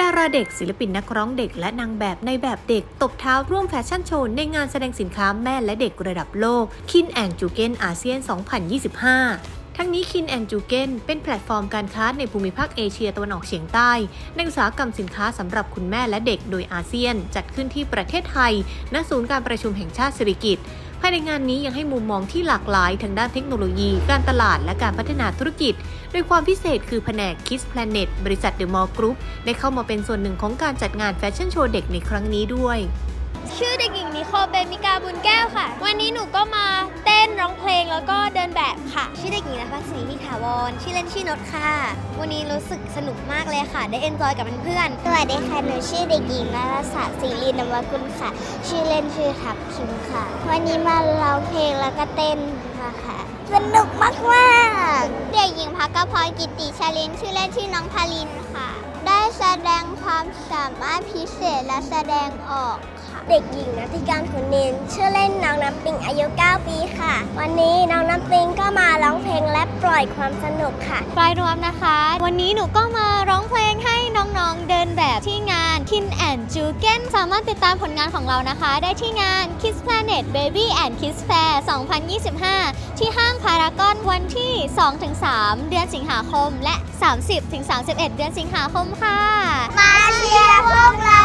ดาราเด็กศิลปินนักร้องเด็กและนางแบบในแบบเด็ก ตบเท้าร่วมแฟชั่นโชว์ในงานแสดงสินค้าแม่และเด็กระดับโลกคินแอนจูเกนอาเซียน 2025ทั้งนี้คินแอนจูเกนเป็นแพลตฟอร์มการค้าในภูมิภาคเอเชียตะวันออกเฉียงใต้ ในอุตสาหกรรมสินค้าสำหรับคุณแม่และเด็กโดยอาเซียน จัดขึ้นที่ประเทศไทย ณ ศูนย์การประชุมแห่งชาติสิริกิติ์ ภายในงานนี้ยังให้มุมมองที่หลากหลายทางด้านเทคโนโลยี การตลาดและการพัฒนาธุรกิจ โดยความพิเศษคือแผนก Kids Planet บริษัท The Mall Group ได้เข้ามาเป็นส่วนหนึ่งของการจัดงานแฟชั่นโชว์เด็กในครั้งนี้ด้วย ชื่อเด็กหญิงนิโคเบมิกาบุญแก้วค่ะ วันนี้หนูก็มาเต้นร้องเพลง แล้วก็เดินแบบค่ะ ชื่อเด็กหญิงนภัสศรีพิถาวร ชื่อเล่นชื่อนดค่ะ วันนี้รู้สึกสนุกมากเลยค่ะ ได้เอนจอยกับเพื่อนๆ สวัสดีค่ะ หนูชื่อเด็กหญิงนาราศาสตร์ศรีลีนวกุลค่ะ ชื่อเล่นชื่อทับทิมค่ะ วันนี้มาร้องเพลงแล้วก็เต้นค่ะ สนุกมากมากๆเด็กหญิงพักกพรกิติชาลิน ชื่อเล่นชื่อน้องพาลินค่ะ ได้แสดงความสามารถพิเศษและแสดงออกค่ะ เด็กหญิงนัทธิการขุนนินชื่อเล่นน้องน้ำปิงอายุ9ปีค่ะ วันนี้น้องน้ำปิงก็มาร้องเพลงและปล่อยความสนุกค่ะปลายรวมนะคะ วันนี้หนูก็มาร้องเพลงให้น้องๆเดินแบบที่งาน Kin and j u g e n สามารถติดตามผลงานของเรานะคะ ได้ที่งาน Kids Planet Baby and Kids Fair 2025 ที่ห้างพารากอนวันที่ 2-3 เดือนสิงหาคม และ 30-31 เดือนสิงหาคมค่ะ มาเชียร์พวกเรา